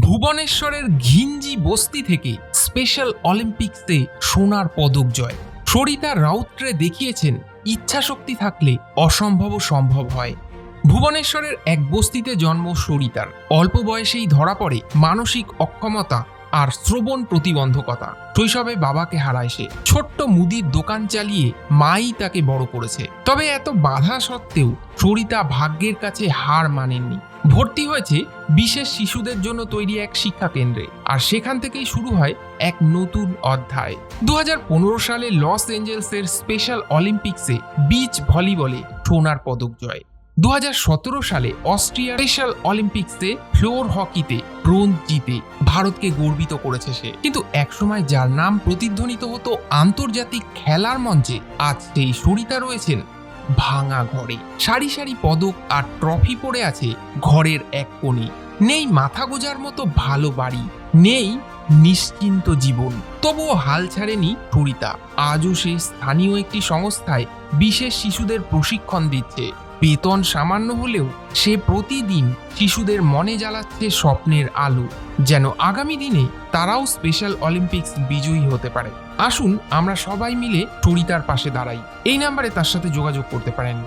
ভুবনেশ্বরের ঘিঞ্জি বস্তি থেকে স্পেশাল অলিম্পিক্সে সোনার পদক জয়। সরিতা রাউত্রে দেখিয়েছেন, ইচ্ছাশক্তি থাকলে অসম্ভব সম্ভব হয়। ভুবনেশ্বরের এক বস্তিতে জন্ম সরিতার। অল্প বয়সেই ধরা পড়ে মানসিক অক্ষমতা আর শ্রবণ প্রতিবন্ধকতা। শৈশবে বাবাকে হারায় সে। ছোট্ট মুদির দোকান চালিয়ে মাই তাকে বড় করেছে। তবে এত বাধা সত্ত্বেও সরিতা ভাগ্যের কাছে হার মানেননি। ভর্তি হয়েছে বিশেষ শিশুদের জন্য তৈরি এক শিক্ষা কেন্দ্রে আর সেখান থেকেই শুরু হয় এক নতুন অধ্যায়। দু হাজার পনেরো সালে লস এঞ্জেলসের স্পেশাল অলিম্পিক্সে বিচ ভলিবলে সোনার পদক জয়। দুহাজার সতেরো সালে অস্ট্রিয়ার স্পেশাল অলিম্পিক্সে ফ্লোর হকিতে ব্রোঞ্জ জিতে ভারতকে গর্বিত করেছে সে। কিন্তু একসময় যার নাম প্রতিধ্বনিত হতো আন্তর্জাতিক খেলার মঞ্চে, আজ সেই সরিতা রয়েছেন ভাঙা ঘরে। সারি সারি পদক আর ট্রফি পড়ে আছে ঘরের এক কোণে। নেই মাথা গোজার মতো ভালো বাড়ি, নেই নিশ্চিন্ত জীবন। তবুও হাল ছাড়েনি সুরিতা। আজও সে স্থানীয় একটি সংস্থায় বিশেষ শিশুদের প্রশিক্ষণ দিচ্ছে। বেতন সামান্য হলেও সে প্রতিদিন শিশুদের মনে জ্বালাচ্ছে স্বপ্নের আলো, যেন আগামী দিনে তারাও স্পেশাল অলিম্পিক্স বিজয়ী হতে পারে। আসুন আমরা সবাই মিলে টুরিতার পাশে দাঁড়াই। এই নাম্বারে তার সাথে যোগাযোগ করতে পারেন।